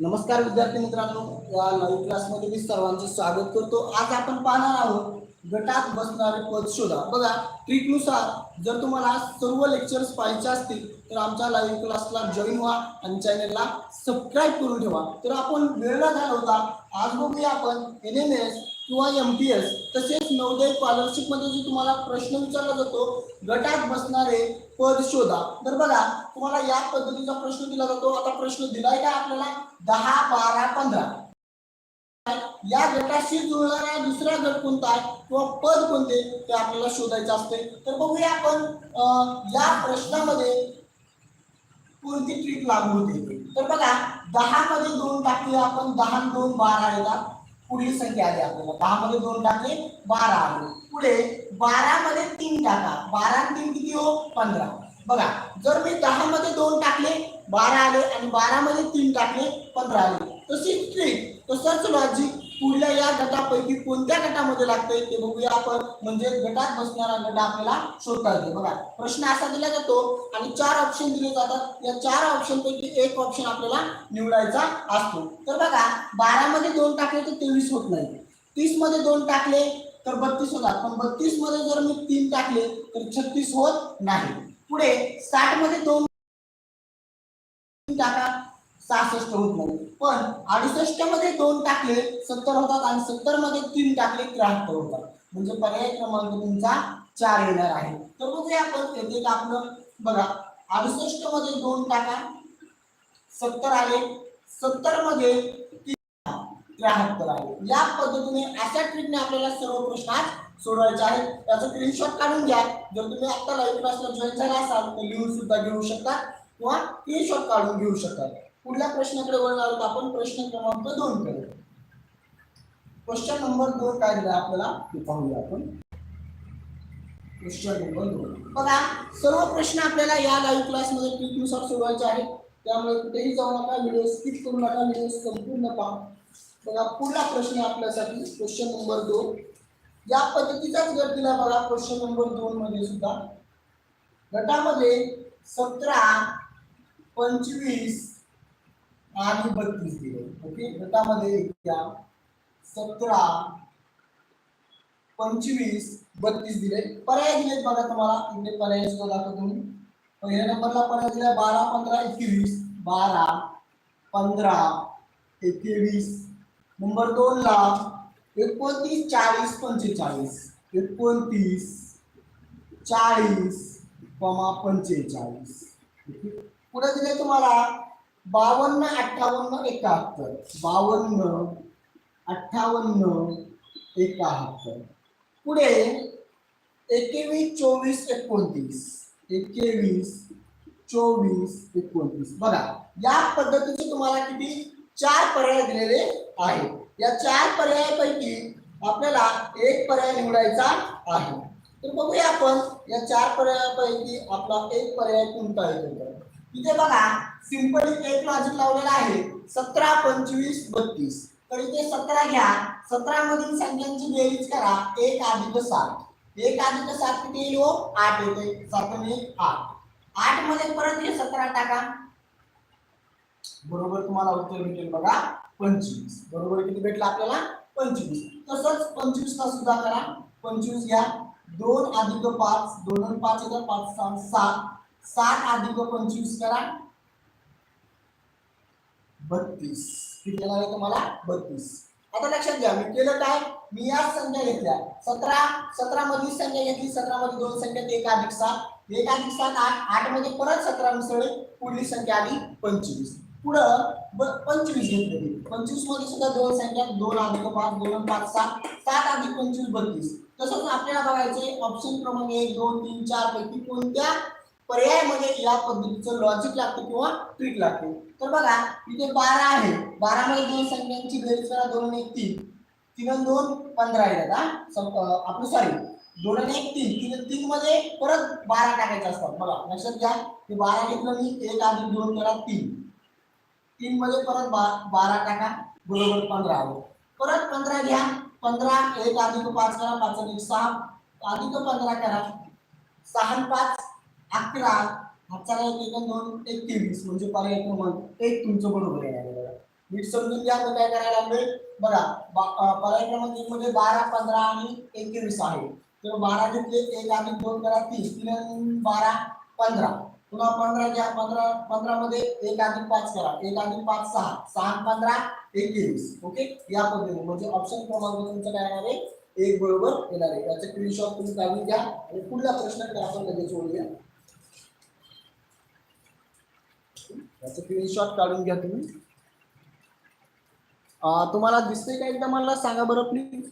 नमस्कार विद्यार्थी मित्रांनो या लाईव्ह क्लासमध्ये मी सर्वांचे स्वागत करतो. आज आपण पाहणार आहोत गटात बसणारे पद शोधा. बघा ट्रिकनुसार जर तुम्हाला सर्व लेक्चर्स पाहायचे असतील तर आमच्या लाईव्ह क्लासला जॉईन व्हा आणि चॅनेलला सबस्क्राईब करून ठेवा. तर आपण वेळेला झाला होता आज बघूया आपण एन एम एस किंवा एम पी एस तसेच नवोदय स्कॉलरशिपमध्ये जो तुम्हाला प्रश्न विचारला जातो गटात बसणारे पद शोधा. तर बघा तुम्हाला या पद्धतीचा प्रश्न दिला जातो. आता प्रश्न दिलाय का आपल्याला? दहा बारा पंधरा. या गटाशी जुळणारा दुसरा गट कोणता आहे? किंवा पद कोणते? ते आपल्याला शोधायचे असते तर बघूया आपण या प्रश्नामध्ये कोणती ट्रीट लागू होते? तर बघा दहा मध्ये दोन टाकूया आपण. दहा दोन बारा येतात. पुढील संख्या आली आपल्याला. दहा मध्ये दोन टाकले बारा आले. पुढे बारा मध्ये तीन टाका. बारा तीन किती हो? पंधरा. बघा जर मी दहा मध्ये दोन टाकले बारा आले आणि बारा मध्ये तीन टाकले पंधरा आले. तशीच ट्रिक तसंच लॉजिक पुढल्या या गटापैकी कोणत्या गटामध्ये लागतंय ते बघूया आपण. म्हणजे गटात बसणारा गट आपल्याला शोधता येतो बघा प्रश्न असा दिला जातो आणि चार ऑप्शन दिले जातात. या चार ऑप्शन पैकी एक ऑप्शन आपल्याला निवडायचा असतो. तर बघा बारा मध्ये दोन टाकले तर तेवीस होत नाही. तीसमध्ये दोन टाकले तर बत्तीस होतात. पण बत्तीसमध्ये जर मी तीन टाकले तर छत्तीस होत नाही. पुढे साठमध्ये दोन टाका. सहासष्ट होत नाही. पण अडुसष्टमध्ये दोन टाकले सत्तर होतात आणि सत्तरमध्ये तीन टाकले त्र्याहत्तर होतात. म्हणजे पर्याय क्रमांक तुमचा चार येणार आहे. तर बघूया आपण येथे आपलं. बघा अडुसष्टमध्ये दोन टाका. सत्तर आले. सत्तरमध्ये तीन त्र्याहत्तर आले. या पद्धतीने अशा ट्रिकने आपल्याला सर्व प्रश्न आज सोडवायचे आहेत. त्याचं स्क्रीनशॉट काढून घ्या. जर तुम्ही आता लाईव्ह क्लासला जॉईन झाला असाल तर लिहून सुद्धा घेऊ शकता किंवा स्क्रीनशॉट काढून घेऊ शकता. पुढल्या प्रश्नाकडे वळणार आहोत? आपण प्रश्न क्रमांक दोन कडे क्वेश्चन नंबर दोन काय दिला आपल्याला? ते पाहूया आपण. क्वेश्चन नंबर दोन. बघा सर्व प्रश्न आपल्याला या लाईव्ह क्लासमध्ये ट्रिकनुसार सोडवायचे आहेत. त्यामुळे कुठेही जाऊ नका व्हिडिओ स्किप करू नका व्हिडिओ संपूर्ण पहा. बघा पुढला प्रश्न आपल्यासाठी क्वेश्चन नंबर दोन. या पद्धतीचाच गट दिला बघा क्वेश्चन नंबर दोन मध्ये सुद्धा. गटामध्ये सतरा पंचवीस आणि बत्तीस दिले ओके? गटामध्ये त्या सतरा, पंचवीस, बत्तीस दिले. पर्याय दिलेत बघा तुम्हाला. इकडे पर्याय सुद्धा दाखवतो मी. पहिल्या नंबरला पर्याय दिला बारा, पंधरा, एकवीस. बारा, पंधरा, एकवीस. नंबर दोन ला एकोणतीस, चाळीस, पंचेचाळीस. एकोणतीस, चाळीस, कमा, पंचेचाळीस. पुढे दिले तुम्हाला बावन्न अठ्ठावन्न एकाहत्तर. बावन्न अठ्ठावन्न एकाहत्तर. पुढे एकवीस चोवीस एकोणतीस. एकवीस चोवीस एकोणतीस. बघा या पद्धतीचे तुम्हाला किती? चार पर्याय दिलेले आहेत. या चार पर्यायापैकी आपल्याला एक पर्याय निवडायचा आहे. तर बघूया आपण या चार पर्यायापैकी आपला एक पर्याय कोणता आहे? इथे बघा सिंपली एक लॉजिक लावलेला आहे. सतरा पंचवीस बत्तीस. तर इथे सतरा घ्या. सतरा मधील संख्यांची बेरीज करा. एक अधिक सात. एक अधिक सात किती येईल हो? आठ येते. सात एक आठ. आठमध्ये परत हे सतरा टाका. बरोबर तुम्हाला उत्तर भेटेल बघा. पंचवीस. बरोबर किती भेटलं आपल्याला? पंचवीस. तसंच पंचवीस ला सुद्धा करा. पंचवीस घ्या. दोन अधिक पाच. दोन पाच येतात. पाच सहा सात. सात अधिक पंचवीस करा. बत्तीस. किती येणार आहे तुम्हाला? बत्तीस. आता लक्षात घ्या मी केलं काय? मी या संख्या घेतल्या. सतरा सतरा मधली संख्या घेतली. सतरा मध्ये दोन संख्या एक अधिक सात. एक अधिक सात आठ. आठमध्ये परत सतरा मिसळले. पुढली संख्या आली पंचवीस. पुढं ब- पंचवीस घेतलेली पंचवीसमध्ये सुद्धा दोन संख्या दोन अधिक पाच दोन पाच सात. सात अधिक पंचवीस बत्तीस. तसंच आपल्याला बघायचे ऑप्शन क्रमांक एक दोन तीन चार पैकी कोणत्या पर्यायामध्ये म्हणजे या पद्धतीचं लॉजिक लागतं किंवा ट्रिक लागते. तर बघा इथे बारा आहे. बारा मध्ये दोन संख्यांची बेरीज करा दोन आणि एक तीन. तीन आणि दोन पंधरा येतात सम- आपलं सॉरी दोन आणि एक तीन. तीन तीन मध्ये परत बारा टाकायचे असतात. बघा लक्षात घ्या. ते बारा घेतलं मी एक अधिक दोन करा तीन. तीन मध्ये परत बा बारा टाका बरोबर पंधरा आलो परत पंधरा घ्या. पंधरा एक अधिक पाच करा पाच अधिक एक सहा. अधिक पंधरा करा. सहा पाच अकरा हातचा काय एक दोन एक म्हणजे पर्याय क्रमांक एक तुमचं बरोबर आहे. बघा नीट समजून घ्या तर काय करायला लागले बघा बा- पर्याय क्रमांक एक मध्ये बारा पंधरा आणि एकवीस आहे. तर बारा घेतले एक आणि दोन करा तीस. तीन बारा पंधरा. पुन्हा पंधरा घ्या. पंधरा पंधरा मध्ये एक आणि पाच करा. एक आणि पाच सहा. सहा पंधरा एकवीस. ओके? या पद्धतीने. म्हणजे ऑप्शन क्रमांक तुमचं काय येणार आहे? एक बरोबर येणार आहे. याचे स्क्रीनशॉट तुम्ही काढून घ्या आणि पुढला प्रश्न आपण लगेच ओळूया त्याचं स्क्रीनशॉट काढून घ्या तुम्ही. तुम्हाला दिसतंय का एकदा मला? सांगा बरं प्लीज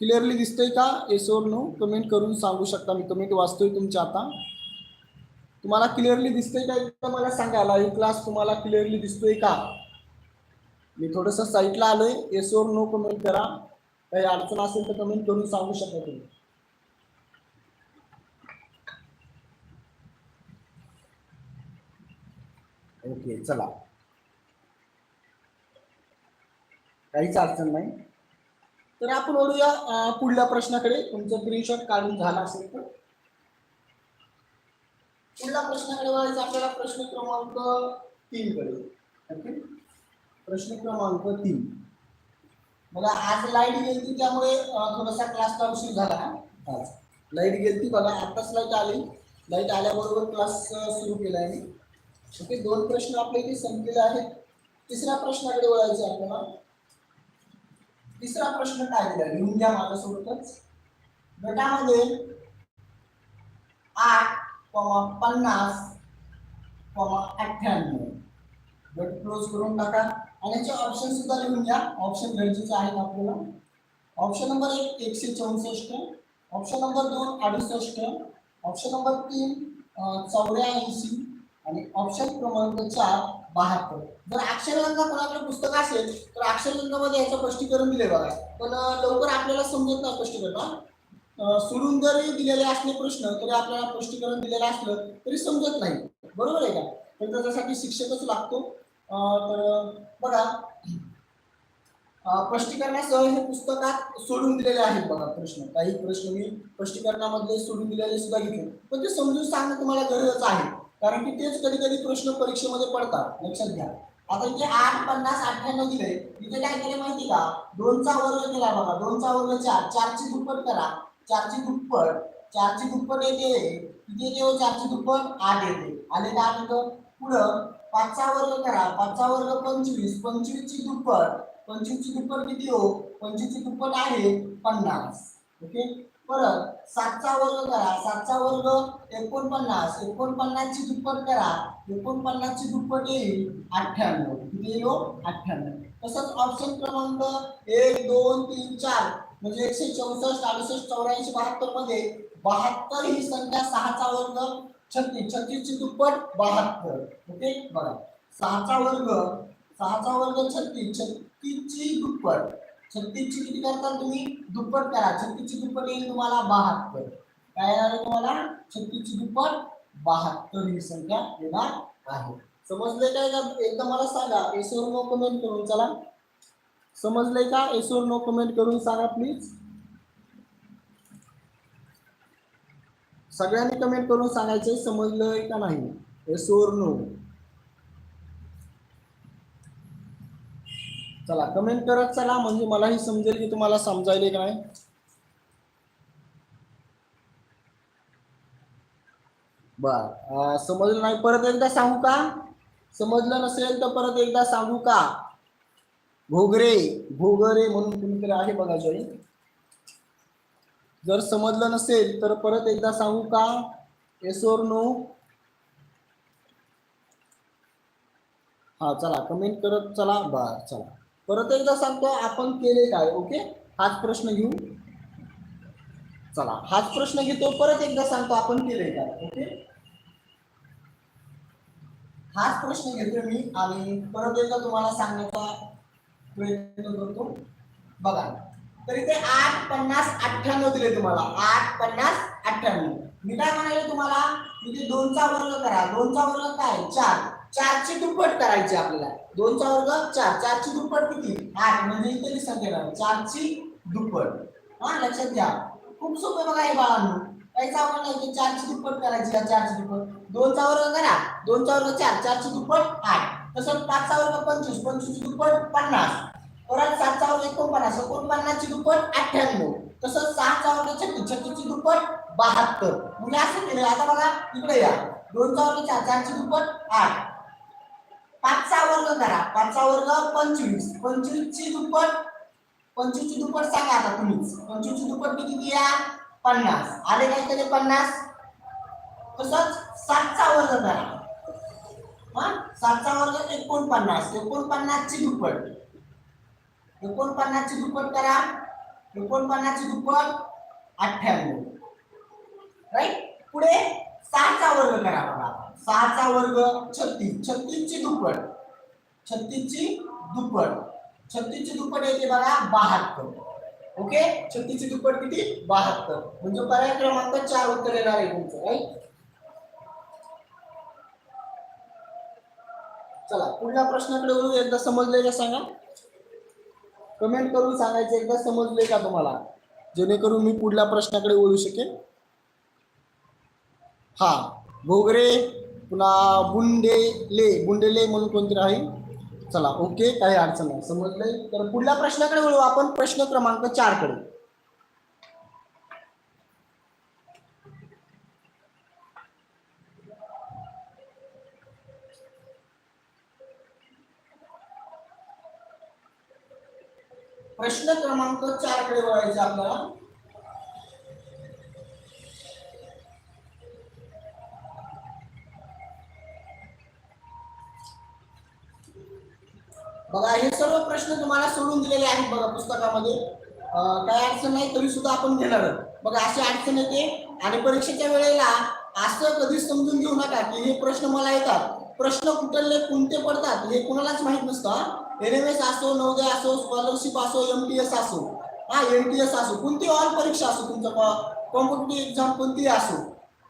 क्लिअरली दिसतंय का? एस ओर नो कमेंट करून सांगू शकता मी. कमेंट वाचतोय तुमच्या आता. तुम्हाला क्लिअरली दिसतंय का एकदा मला सांगा लाईव्ह क्लास तुम्हाला क्लिअरली दिसतोय का? मी थोडस साईटला आलोय. एस ओर नो कमेंट करा. काही अडचण असेल तर कमेंट करून सांगू शकता तुम्ही. ओके चला. काहीच अडचण नाही. तर आपण ओढूया अं, पुढल्या प्रश्नाकडे. तुमचं स्क्रीनशॉट काढून झाला असेल तर. पुढल्या प्रश्नाकडे वळायचं आपल्याला प्रश्न क्रमांक तीन कडे ओके? प्रश्न क्रमांक तीन. बघा आज लाइट गेलती त्यामुळे थोडासा क्लासला उशीर झाला आज. लाइट गेलती बघा आताच लाइट आली. लाइट आल्याबरोबर क्लास सुरू केलाय मी. ओके दोन प्रश्न आपले इथे संपलेले आहेत. तिसऱ्या प्रश्नाकडे वळायचं आपल्याला. तिसरा प्रश्न काय दिला? लिहून घ्या माझ्यासोबतच. गटामध्ये आठ कॉमा पन्नास पवा अठ्ठ्याण्णव. गट क्लोज करून टाका. आणि याचे ऑप्शन सुद्धा लिहून घ्या. ऑप्शन गरजेचे आहेत आपल्याला. ऑप्शन नंबर एक एकशे चौसष्ट. ऑप्शन नंबर दोन अडुसष्ट. ऑप्शन नंबर तीन चौऱ्याऐंशी. आणि ऑप्शन क्रमांक चार बहात्तर. जर अक्षरगंगा कोणाकडे पुस्तक असेल तर अक्षरगंगामध्ये याचं स्पष्टीकरण दिले बघा. पण लवकर आपल्याला समजत नाही स्पष्टीकरण सोडून जरी दिलेले असले प्रश्न तरी आपल्याला स्पष्टीकरण दिलेलं असलं तरी समजत नाही. बरोबर आहे का? तर त्याच्यासाठी शिक्षकच लागतो. तर बघा. स्पष्टीकरणासह हे पुस्तकात सोडून दिलेले आहेत बघा प्रश्न. काही प्रश्न मी स्पष्टीकरणामध्ये सोडून दिलेले सुद्धा घेतले पण ते समजून सांगणं तुम्हाला गरजच आहे. कारण की तेच कधी कधी प्रश्न परीक्षेमध्ये पडतात. लक्षात घ्या. आता इथे आठ पन्नास अठ्ठ्याण्णव दिले. इथे काय केले माहिती का? दोनचा वर्ग केला बघा. दोनचा वर्ग चार. चारची दुप्पट करा. चारची दुप्पट. चारची दुप्पट येते. किती येते हो? चारची दुप्पट आठ येते. आले का आठ येतं पुढं पाचचा वर्ग करा. पाचचा वर्ग पंचवीस. पंचवीसची दुप्पट. पंचवीसची दुप्पट किती हो? पंचवीसची दुप्पट आहे पन्नास. ओके? परत सातचा वर्ग करा. सातचा वर्ग एकोणपन्नास. एकोणपन्नासची दुप्पट करा. एकोणपन्नासची दुप्पट येईल अठ्ठ्याण्णव. किती येईल हो? अठ्ठ्याण्णव. तसंच ऑप्शन क्रमांक एक दोन तीन चार म्हणजे एकशे चौसष्ट अडुसष्ट चौऱ्याऐंशी बहात्तरमध्ये बहात्तर ही संख्या सहाचा वर्ग छत्तीस. छत्तीसची दुप्पट बहात्तर. ओके? बघा. सहाचा वर्ग सहाचा वर्ग छत्तीस. छत्तीसची दुप्पट. छत्तीसची किती करता तुम्ही? दुप्पट करा. छत्तीसची दुप्पट येईल तुम्हाला बहात्तर. काय येणार तुम्हाला? छत्तीसची दुप्पट बहात्तर ही संख्या येणार आहे. समजले काय का? एकदा मला सांगा. एसोर नो कमेंट करून चला. समजलंय का? एसोर नो कमेंट करून सांगा प्लीज सगळ्यांनी कमेंट करून सांगायचे समजलंय का नाही? एसोर नो चला कमेंट करत चला म्हणजे मलाही समजेल की तुम्हाला समजायले का नाही. बर समजलं नाही परत एकदा सांगू का? समजलं नसेल तर परत एकदा सांगू का? घोगरे घोगरे म्हणून कुणीतरी आहे बघा जॉई जर समजलं नसेल तर परत एकदा सांगू का? Yes or no. हा चला कमेंट करत चला बर चला. परत एकदा सांगतो आपण केले काय ओके? हाच प्रश्न घेऊ. चला हाच प्रश्न घेतो परत एकदा सांगतो आपण केले काय ओके? हाच प्रश्न घेतो मी आणि परत एकदा तुम्हाला सांगण्याचा प्रयत्न करतो. बघा तर इथे आठ पन्नास अठ्ठ्याण्णव दिले तुम्हाला. आठ पन्नास अठ्ठ्याण्णव. मी काय म्हणाले तुम्हाला? इथे दोनचा वर्ग करा. दोनचा वर्ग काय? चार. चारची दुप्पट करायची आपल्याला. दोनचा वर्ग चार. चारची दुप्पट किती? आठ. म्हणजे इथे संख्या येणार चारची दुप्पट. हा लक्षात घ्या. खूप सोपे बघा हे बाळांनो. काहीच आपण नाही की चारची दुप्पट करायची चारची दुप्पट? दोनचा वर्ग करा. दोनचा वर्ग चार. चारची दुप्पट आठ. तसंच पाचचा वर्ग पंचवीस. पंचवीसची दुप्पट पन्नास. परत सातचा वर्ग एकोणपन्नास. एकोणपन्नासची दुप्पट अठ्ठ्याण्णव. तसंच सहाचा वर्ग छत्तीस. छत्तीसची दुप्पट बहात्तर. मुलं असं केलं. आता बघा इकडे या. दोनचा वर्ग चार. चारची दुप्पट आठ. पाचचा वर्ग करा. पाचचा वर्ग पंचवीस. पंचवीसची दुप्पट पंचवीसची दुप्पट सांगा आता तुम्हीच. पंचवीसची दुप्पट किती द्या? पन्नास. आले काय त्याचे पन्नास? तसंच सातचा वर्ग करा. हा? सातचा वर्ग एकोणपन्नास. एकोणपन्नासची दुप्पट. एकोणपन्नासची दुप्पट करा. एकोणपन्नासची दुप्पट अठ्ठ्याण्णव. राईट पुढे सहाचा वर्ग करा बघा. सहाचा वर्ग छत्तीस. छत्तीसची दुप्पट. छत्तीसची दुप्पट. छत्तीसची दुप्पट येते बघा बहात्तर. ओके? छत्तीसची दुप्पट किती? बहात्तर. म्हणजे पर्याय क्रमांक चार उत्तर येणार आहे तुमचं राईट चला पुढल्या प्रश्नाकडे वळू. एकदा समजले का सांगा? कमेंट करून सांगायचं एकदा समजले का तुम्हाला? जेणेकरून मी पुढल्या प्रश्नाकडे वळू शकेन. हा. भोगरे पुन्हा बुंडेले बुंडेले म्हणून कोणतरी आहे चला ओके काही अडचण नाही. समजलंय? तर पुढल्या प्रश्नाकडे वळू आपण. प्रश्न क्रमांक चारकडे. प्रश्न क्रमांक चारकडे वळायचे आपल्याला. बघा हे सर्व प्रश्न तुम्हाला सोडून दिलेले आहेत बघा पुस्तकामध्ये. काय अडचण नाही तरी सुद्धा आपण घेणार बघा अशी अडचण येते. आणि परीक्षेच्या वेळेला असं कधीच समजून घेऊ नका की हे प्रश्न मला येतात. प्रश्न कुठले कोणते पडतात हे कुणालाच माहीत नसतं एन एम एस असो नवोदय असो स्कॉलरशिप असो एम टी एस असो. हा एम टी एस असो. कोणती ऑल परीक्षा असो तुमचं कॉम्पिटेटिव्ह एक्झाम कोणतीही असो.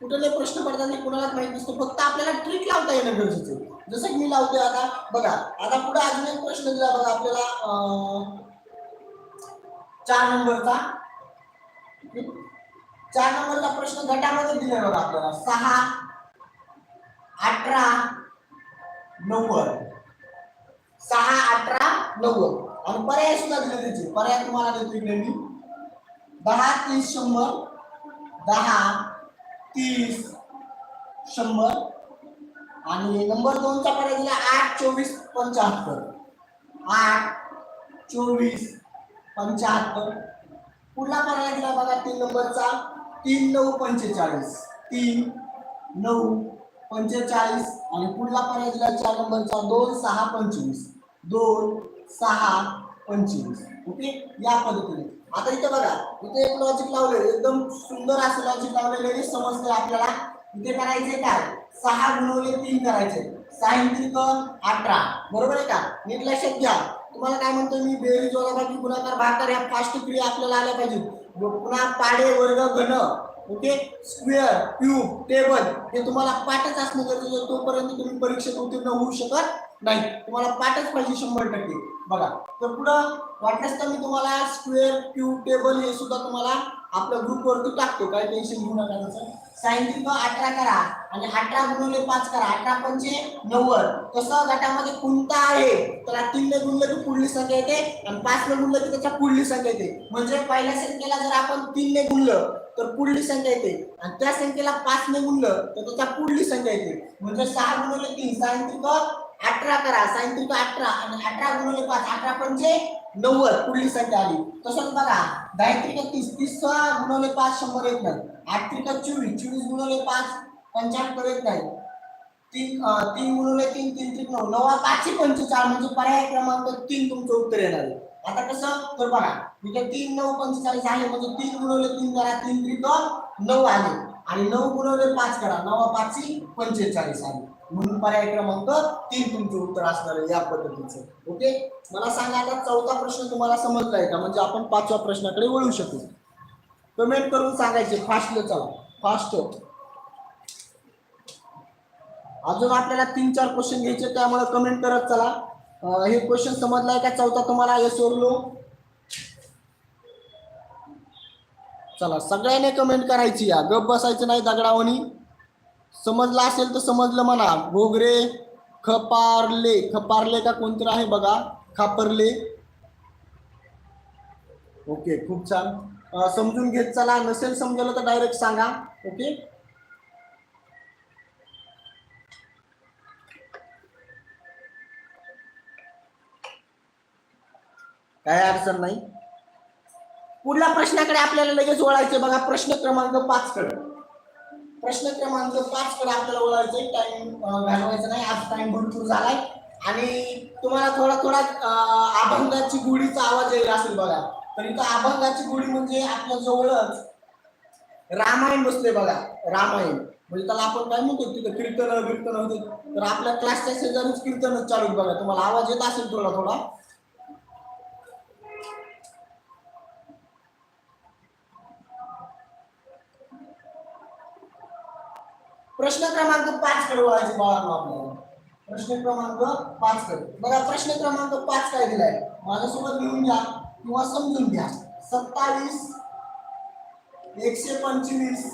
कुठले प्रश्न पडतात हे कुणालाच माहीत नसतो. फक्त आपल्याला ट्रिक लावता येणं गरजेचं जसं की मी लावते आता बघा आता पुढे अजून एक प्रश्न दिला बघा आपल्याला चार नंबरचा. चार नंबरचा प्रश्न गटामध्ये दिलाय बघा आपल्याला. सहा अठरा नव्वद. सहा अठरा नव्वद. आणि पर्याय सुद्धा दिले त्याचे पर्याय तुम्हाला देतो इकडे मी. दहा तीस शंभर. दहा तीस शंभर आणि नंबर दोनचा पर्याय दिला आठ चोवीस पंच्याहत्तर. आठ चोवीस पंच्याहत्तर. पुढला पर्याय दिला बघा तीन नंबरचा. तीन नऊ पंचेचाळीस. तीन नऊ पंचेचाळीस आणि पुढला पर्याय दिला चार नंबरचा. दोन सहा पंचवीस. दोन सहा पंचवीस. ओके? या पद्धतीने. आता इथे बघा इथे एक लॉजिक लावलेलं एकदम सुंदर असं लॉजिक लावलेले समजतंय आपल्याला. इथे करायचे काय? सहा गुणवले तीन करायचे सायंत्रिक अठरा. बरोबर आहे का? नीट लक्षात घ्या. तुम्हाला काय म्हणतो मी? बेरीज वजाबाकी गुणाकार भाकर या फास्ट क्रिया आपल्याला आल्या पाहिजेत. पुन्हा पाडे वर्ग घन. ओके? Square cube table. हे तुम्हाला पाठच असणं गरजेचं तोपर्यंत तुम्ही परीक्षेत उत्तीर्ण होऊ शकत नाही. तुम्हाला पाठच पाहिजे शंभर टक्के. बघा. तर पुढं वाटल्यास तर मी तुम्हाला स्क्वेअर क्यू टेबल हे सुद्धा तुम्हाला आपल्या ग्रुपवरती टाकतो. काय टेन्शन घेऊ नका त्याचं. सायंत्रिक अठरा करा आणि अठरा गुणिले पाच करा. अठरा पंचे नव्वद. तसं गटामध्ये कोणता आहे? तर तीनने गुणलं की पुढली संख्या येते आणि पाचने गुणलं की त्याच्या पुढली संख्या येते. म्हणजे पहिल्या संख्येला जर आपण तीनने गुणलं तर पुढली संख्या येते. आणि त्या संख्येला पाचने गुणलं तर त्याच्या पुढली संख्या येते. म्हणजे सहा गुणिले तीन. सायंत्रिक अठरा करा. सायंत्रिक अठरा आणि अठरा गुणिले पाच. अठरा पंचे नव्वद पुढली संख्या आली. तसंच बघा दायत्रिक तीस तीस गुणवले पाच शंभर येत नाही. आठ त्रिक चोवीस चोवीस गुणवले पाच पंच्याहत्तर येत नाही. तीन तीन गुणवले तीन तीन त्रिक नऊ नवा पाचशे पंचेचाळ म्हणजे पर्याय क्रमांक तीन तुमचं उत्तर येणार आहे. आता कसं? तर बघा इथे तीन नऊ पंचेचाळीस आहे म्हणजे तीन गुणवले तीन करा तीन त्रिक नऊ आले. आणि नऊ गुणवले पाच करा नवा पाचशे पंचेचाळीस आले. म्हणून पर्याय क्रमांक तीन तुमचं उत्तर असणार आहे या पद्धतीचं. ओके? मला सांगा आता चौथा प्रश्न तुम्हाला समजलाय का? म्हणजे आपण पाचव्या प्रश्नाकडे वळू शकू. कमेंट करून सांगायचे फास्ट चला. फास्ट अजून आपल्याला तीन चार क्वेश्चन घ्यायचे त्यामुळे कमेंट करत चला. हे क्वेश्चन समजलाय का? चौथा तुम्हाला येस सोडलो चला सगळ्यांनी कमेंट करायची या. गप बसायचं नाही दगडावणी. समजलं असेल तर समजलं म्हणा. घोगरे खपारले. खपारले का कोणतं आहे बघा. खापरले. ओके खूप छान. समजून घेत चला. नसेल समजलं तर डायरेक्ट सांगा. ओके? काय अडचण नाही. पुढल्या प्रश्नाकडे आपल्याला लगेच वळायचे बघा. प्रश्न क्रमांक पाच कडे. क्रमांक पाच कडे आपल्याला वळायचंय टाइम घालवायचा नाही. आज टाइम भरपूर झालाय. आणि तुम्हाला थोडा थोडा अभंगाची गुढीचा आवाज येईल असेल बघा. तर इथं अभंगाची गुढी म्हणजे आपल्या जवळच रामायण बसले बघा. रामायण. म्हणजे त्याला आपण काय म्हणतो तिथं कीर्तन कीर्तन होते. तर आपल्या क्लासच्या शेजारीच कीर्तनच चालू बघा. तुम्हाला आवाज येत असेल थोडा थोडा. प्रश्न क्रमांक पाच कडे वळायचे बाळांनो आपल्याला. प्रश्न क्रमांक पाच कडे. बघा प्रश्न क्रमांक पाच काय दिलाय? माझ्यासोबत लिहून घ्या किंवा समजून घ्या. सत्तावीस एकशे पंचवीस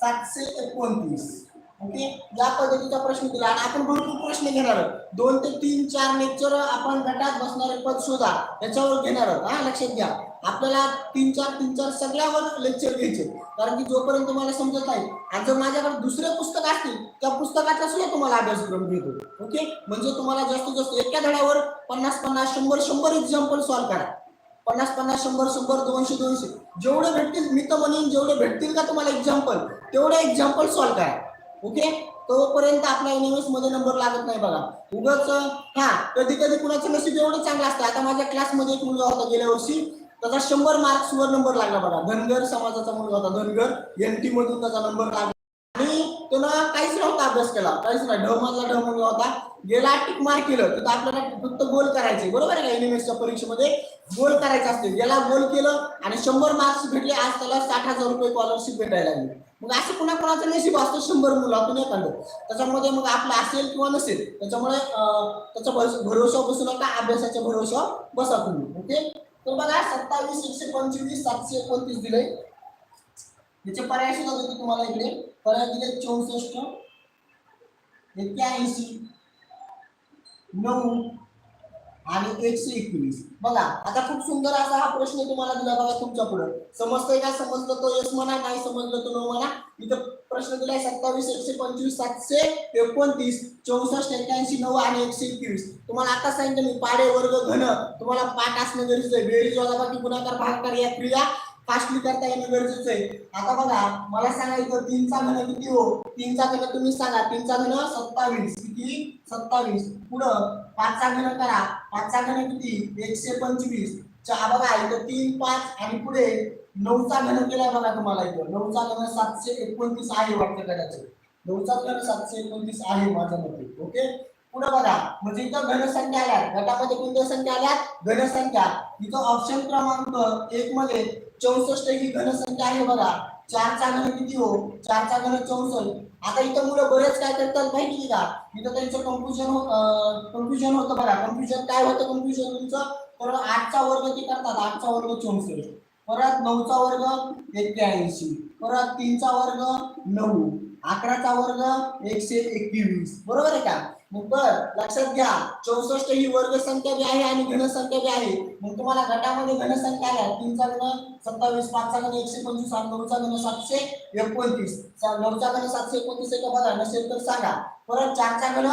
सातशे एकोणतीस. ओके? या पद्धतीचा प्रश्न दिला. आणि आपण भरपूर प्रश्न घेणार आहोत. दोन ते तीन चार लेक्चर आपण गटात बसणारे पद शोधा. त्याच्यावर घेणार आहोत. हा लक्षात घ्या. आपल्याला तीन चार तीन चार सगळ्यावर लेक्चर घ्यायचे कारण की जोपर्यंत तुम्हाला समजत नाही आणि जर माझ्याकडे दुसरे पुस्तक असतील त्या पुस्तकाचा सुद्धा तुम्हाला अभ्यासक्रम घेतो ओके म्हणजे तुम्हाला जास्तीत जास्त एका धड्यावर पन्नास पन्नास शंभर शंभर एक्झाम्पल सॉल्व्ह करा. पन्नास पन्नास शंभर शंभर दोनशे दोनशे. जेवढे भेटतील मी तर म्हणेन जेवढे भेटतील का तुम्हाला एक्झाम्पल तेवढे एक्झाम्पल सॉल्व्ह करा. ओके तोपर्यंत आपल्या एनएमएसमध्ये नंबर लागत नाही बघा. उगाच हा कधी कधी कुणाचं नशीब एवढं चांगलं असतं. आता माझ्या क्लासमध्ये एक मुलगा होता गेल्या वर्षी त्याचा शंभर मार्क्स वर नंबर लागला बघा. धनगर समाजाचा मुलगा होता. धनगर एन टी मधून त्याचा नंबर लागला. आणि त्यानं काहीच नव्हता अभ्यास केला. काहीच नाही. ढ मधला ढ मुलगा होता. गेला टिक मार्क केलं. तिथं आपल्याला फक्त गोल करायचे. बरोबर आहे का? एनएमएसच्या परीक्षेमध्ये गोल करायचं असते. गेला गोल केलं आणि शंभर मार्क्स भेटले. आज त्याला साठ हजार रुपये स्कॉलरशिप भेटायला लागली. मग असं कुणा कोणाचं नशीब असतं? शंभर मुलातून एखादं. त्याच्यामध्ये मग आपलं असेल किंवा नसेल त्याच्यामुळे त्याचा भरोसा बसू नका. अभ्यासाच्या भरोसा बसा तुम्ही. ओके? तर बघा सत्तावीस एकशे पंचवीस सातशे एकोणतीस दिले याचे पर्याय सुद्धा देतो तुम्हाला इकडे. पर्याय दिले चौसष्ट एक्क्याऐंशी नऊ आणि एकशे एकवीस. बघा आता खूप सुंदर असा हा प्रश्न तुम्हाला दिला बघा तुमच्यापुढे. समजतंय का समजलं तो यस म्हणा नाही समजलं तो नो म्हणा? इथं प्रश्न दिलाय सत्तावीस एकशे पंचवीस सातशे एकोणतीस चौसष्ट एक्क्याऐंशी नऊ आणि एकशे एकवीस. तुम्हाला आता सांगितलं मी पाडे वर्ग घन. तुम्हाला पाठ असणं गरजेचं आहे. बेरीज वजाबाकी गुणाकार भागकार या क्रिया फास्टली करता येणं गरजेचं आहे. आता बघा मला सांगायचं तीनचा घन किती हो? तीनचा घन तुम्ही सांगा. तीनचा घन सत्तावीस. किती? सत्तावीस. पुढं पाचचा घन करा. पाचचा घन किती? एकशे पंचवीस. चहा बघा इथं तीन पाच आणि पुढे नऊचा घन केलाय बघा तुम्हाला इथं. नऊचा घन सातशे एकोणतीस आहे वाटतं कदाचित. नऊचा घन सातशे एकोणतीस आहे माझ्या मते. ओके? पुढे बघा. म्हणजे इथं घनसंख्या आल्या. गटामध्ये कोणत्या संख्या आल्या? घनसंख्या. इथं ऑप्शन क्रमांक एक मध्ये चौसष्ट ही घनसंख्या आहे बघा. चारचा घन किती हो? चारचा घन चौसष्ट. आता इथं मुलं बरेच काय करतात माहिती का? इथं त्यांचं कन्फ्युजन कन्फ्युजन हो- होतं बघा. कन्फ्युजन काय होतं कन्फ्युजन तुमचं? तर आठचा वर्ग ते करतात? आठचा वर्ग चौसष्ट. परत नऊचा वर्ग एक्क्याऐंशी. परत तीनचा वर्ग नऊ. अकराचा वर्ग एकशे एकवीस. बरोबर आहे का? मग बर लक्षात घ्या. चौसष्ट ही वर्ग संख्या बी आहे आणि घनसंख्या बी आहे. मग तुम्हाला गटामध्ये घनसंख्या आल्या. तीनचा गण सत्तावीस पाचचा गण एकशे पंचवीस आणि नऊचा गण सातशे एकोणतीस. नऊचा गण सातशे एकोणतीस आहे का बघा नसेल तर सांगा. परत चारचा गण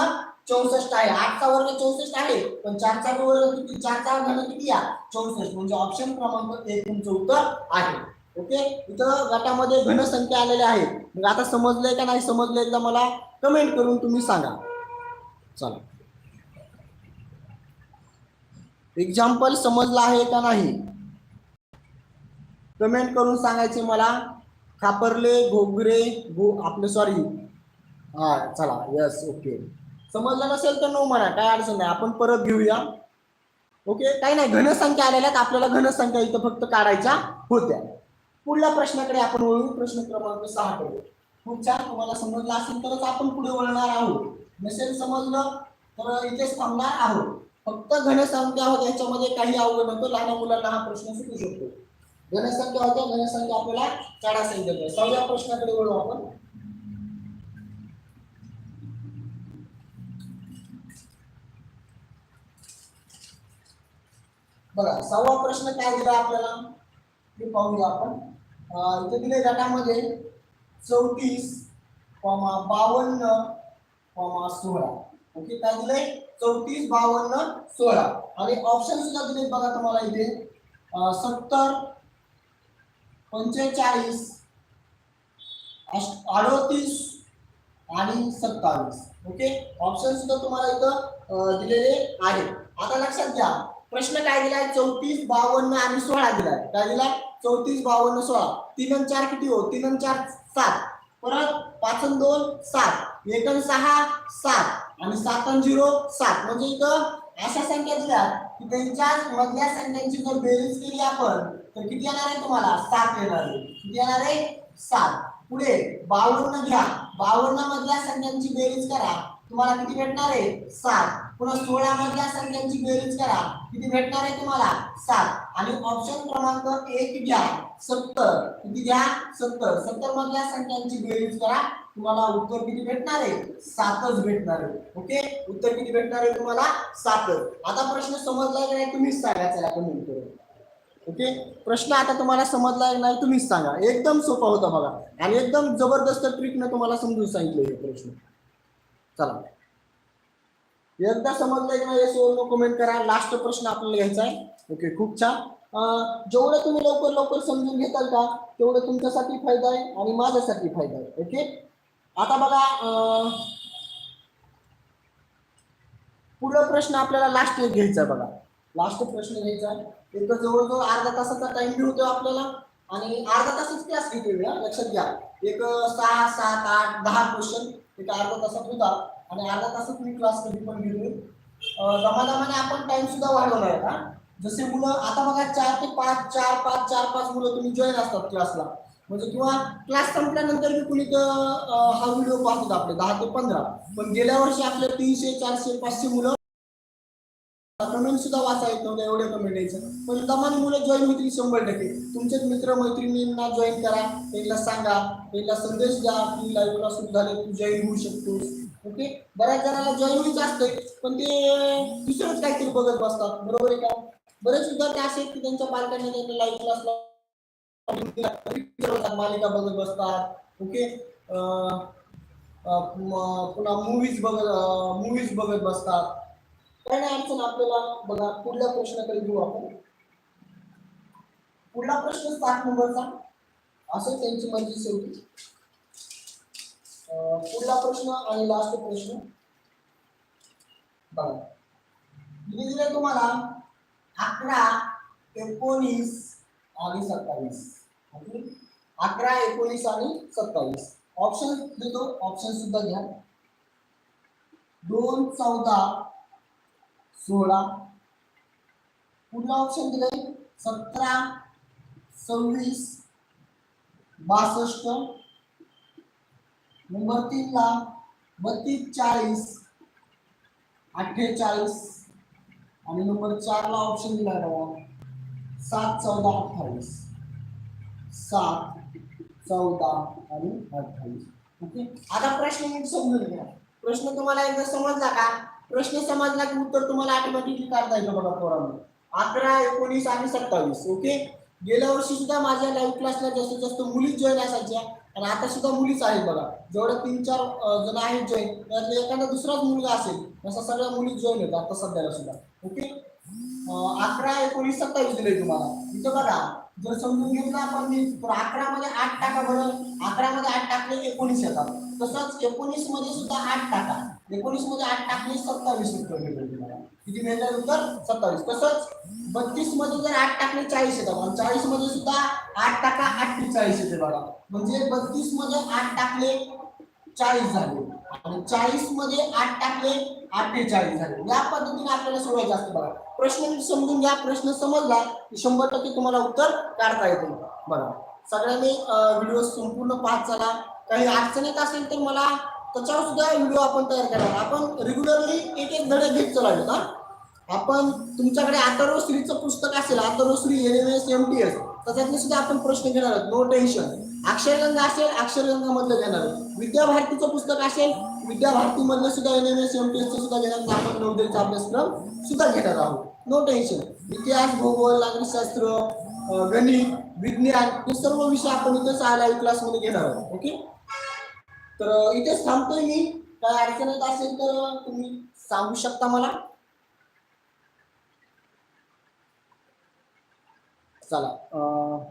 चौसष्ट आहे. आठचा वर्ग चौसष्ट आहे पण चारचा वर्ग किती? चारचा गण म्हणजे किती या? चौसष्ट. म्हणजे ऑप्शन क्रमांक एक तुमचं उत्तर आहे. ओके इथं गटामध्ये घनसंख्या आलेल्या आहेत. मग आता समजलंय का नाही समजलंय एकदा मला कमेंट करून तुम्ही सांगा. चला. एक्झाम्पल समजला आहे का नाही? कमेंट करून सांगायचे मला. खापरले घोगरे गो आपले सॉरी हा चला. यस ओके समजलं नसेल तर नो म्हणा. काय अडचण नाही. आपण परत घेऊया. ओके काही नाही. घनसंख्या आलेल्या आपल्याला घनसंख्या इथं फक्त काढायच्या होत्या. पुढल्या प्रश्नाकडे आपण वळू. प्रश्न क्रमांक सहा कडे पुढच्या तुम्हाला समजलं असेल तरच आपण पुढे वळणार आहोत. नसेल समजलं तर इथेच थांबणार आहोत. फक्त घनसंख्या होत याच्यामध्ये काही अवघड नव्हतं लहान मुलांना हा प्रश्न सुटू शकतो. घनसंख्या होत्या घनसंख्या आपल्याला चाडा संख्या सहाव्या प्रश्नाकडे वळू आपण. बघा सहावा प्रश्न काय दिला आपल्याला? ते पाहूया आपण. इथे दिले गटामध्ये चौतीस कॉमा बावन्न कॉमा सोळा. ओके काय दिलंय? चौतीस बावन्न सोळा. आणि ऑप्शन सुद्धा दिले बघा तुम्हाला इथे. सत्तर पंचेचाळीस अडतीस अडोतीस आणि सत्तावीस. ओके? ऑप्शन सुद्धा तुम्हाला इथं दिलेले आहेत. आता लक्षात घ्या. प्रश्न काय दिलाय? चौतीस बावन्न आणि सोळा दिलाय. काय दिलाय? चौतीस बावन्न सोळा. तीन आणि चार किती हो? तीन आणि चार सात. परत पाच दोन सात. एक सहा सात. आणि सात आणि झिरो सात. म्हणजे इथं अशा संख्या दिल्या की त्यांच्या मधल्या संख्यांची जर बेरीज केली आपण तर किती येणार आहे तुम्हाला? सात येणार आहे. किती येणार आहे? सात. पुढे बावन्न घ्या. बावन्न मधल्या संख्यांची बेरीज करा. तुम्हाला किती भेटणार आहे? सात. पुन्हा सोळा मधल्या संख्यांची बेरीज करा. किती भेटणार आहे तुम्हाला? सात. आणि ऑप्शन क्रमांक एक घ्या. सत्तर. किती घ्या? सत्तर. सत्तर मधल्या संख्यांची बेरीज करा. तुम्हाला उत्तर किती भेटणार आहे? सातच भेटणार आहे. ओके? उत्तर किती भेटणार आहे तुम्हाला? सातच. आता प्रश्न समजला की नाही तुम्हीच सांगा चला कमेंट करून ओके? प्रश्न आता तुम्हाला समजला की नाही तुम्हीच सांगा. एकदम सोपा होता बघा. आणि एकदम जबरदस्त ट्रिकनं तुम्हाला समजून सांगितलं हे प्रश्न. चला. एकदा समजलं की नाही याच्यावर कमेंट करा. लास्ट प्रश्न आपल्याला घ्यायचा आहे. ओके खूप छान. जेवढं तुम्ही लवकर लवकर समजून घेताल का तेवढं तुमच्यासाठी फायदा आहे आणि माझ्यासाठी फायदा आहे. ओके? आता बघा पुढला प्रश्न आपल्याला लास्ट एक घ्यायचा बघा. लास्ट प्रश्न घ्यायचा एक जवळजवळ अर्धा तासाचा टाइम मिळतो आपल्याला. आणि अर्धा तासच क्लास घेते लक्षात घ्या. एक सहा सात आठ दहा क्वेश्चन एक अर्धा तासात होता. आणि अर्धा तासात मी क्लास कधी पण घेतो अं, दमादमाने आपण टाइम सुद्धा वाढवणार आहे का जसे मुलं आता बघा चार ते पाच चार पाच चार पाच मुलं तुम्ही जॉईन असतात क्लासला म्हणजे किंवा क्लास संपल्यानंतर मी कुणी तर, हा व्हिडिओ पाहतात आपले दहा ते पंधरा. पण गेल्या वर्षी आपले तीनशे चारशे पाचशे मुलं कमेंट सुद्धा वाचा येत नव्हतं एवढे कमेंट यायचं. पण दमाने मुलं जॉईन होतील शंभर टक्के. तुमचेच मित्र मैत्रिणींना जॉईन करा त्यांना सांगा त्यांना संदेश द्या की लाईव्ह क्लास सुरू झाले तू जॉईन होऊ शकतोस. ओके बऱ्याच जणांना जॉईन व्हायचं असते पण ते दुसरंच काहीतरी बघत बसतात. बरोबर आहे का? बरेच विद्यार्थी असे आहेत की त्यांच्या पालकांनी त्यांना लाईव्ह क्लासला मालिका बघत बसतात ओके पुन्हा मूवीज बघत मूवीज बघत बसतात काय नाही अडचण आपल्याला बघा पुढल्या प्रश्नाकडे घेऊ आपण पुढला प्रश्न सात नंबरचा असं त्यांची माहिती शेवटी पुढला प्रश्न आणि लास्ट प्रश्न बघा दिले तुम्हाला अकरा एकोणीस आणि सत्तावीस अकरा एकोणीस आणि सत्तावीस. ऑप्शन देतो ऑप्शन सुद्धा घ्या. दोन चौदा सोळा. पुढला ऑप्शन दिलाय सतरा सव्वीस बासष्ट. नंबर तीनला बत्तीस चाळीस अठ्ठेचाळीस. आणि नंबर चारला ऑप्शन दिला बघा. सात चौदा अठ्ठावीस. सात चौदा आणि अठ्ठावीस. ओके? आता प्रश्न नीट समजून घ्या. प्रश्न तुम्हाला एकदा समजला का? प्रश्न समजला की उत्तर तुम्हाला ऑटोमॅटिकली काढता येतं बघा पोरांना. अकरा एकोणीस आणि सत्तावीस. ओके? गेल्या वर्षी सुद्धा माझ्या लाईव्ह क्लासला जास्तीत जास्त मुलीच जॉईन असायच्या. आणि आता सुद्धा मुलीच आहेत बघा. जेवढं तीन चार जण आहेत जॉईन त्यातले एखादा दुसराच मुलगा असेल तसा सगळ्या मुली जॉईन होतात आता सध्याला सुद्धा. ओके? अकरा एकोणीस सत्तावीस दिले तुम्हाला. इथं बघा. जर समजून घेतलं आपण मी तर अकरा मध्ये आठ टाका बरं. अकरा मध्ये आठ टाकले एकोणीस येतात. तसंच एकोणीसमध्ये सुद्धा आठ टाका. एकोणीसमध्ये आठ टाकले सत्तावीस उत्तर भेटेल तुम्हाला किती मिळणार उत्तर? सत्तावीस. तसंच बत्तीसमध्ये जर आठ टाकले चाळीस येतात. आणि चाळीसमध्ये सुद्धा आठ टाका अठ्ठेचाळीस येते बघा. म्हणजे बत्तीसमध्ये आठ टाकले चाळीस झाले. आणि चाळीसमध्ये आठ टाकले अठ्ठेचाळीस झाले. या पद्धतीने आपल्याला सोडवायचं असतं बघा. प्रश्न समजून घ्या प्रश्न समजला की शंभर टक्के तुम्हाला उत्तर काढता येते. बघा. सगळ्यांनी व्हिडिओ संपूर्ण पाहत चला. काही अडचण येत असेल तर मला त्याच्यावर सुद्धा व्हिडिओ आपण तयार करणार. आपण रेग्युलरली एक एक धडे घेत चालायचं का आपण तुमच्याकडे अथर्व पुस्तक असेल Atharva N M S M T S त्याच्यातले सुद्धा आपण प्रश्न घेणार आहोत. नो टेन्शन अक्षरगंगा असेल अक्षरगंगा मधलं घेणार आहोत. विद्याभारतीचं पुस्तक असेल विद्याभारती मधलं सुद्धा N M S M T सुद्धा घेणार आपण नवोदयचा अभ्यासक्रम सुद्धा घेणार आहोत. नो टेन्शन इतिहास भूगोल नागरिकशास्त्र गणित विज्ञान हे सर्व विषय आपण इथेच लाईव्ह क्लासमध्ये घेणार आहोत. ओके? तर इथेच थांबतोय मी. काय अडचण येत असेल तर तुम्ही सांगू शकता मला. चला अं,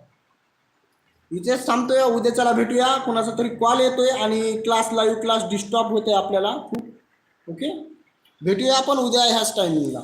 इथेच थांबतोय उद्याच्याला भेटूया. कुणाचा तरी कॉल येतोय आणि क्लास लाईव्ह क्लास डिस्टर्ब होतोय आपल्याला खूप. ओके भेटूया आपण उद्या ह्याच टायमिंगला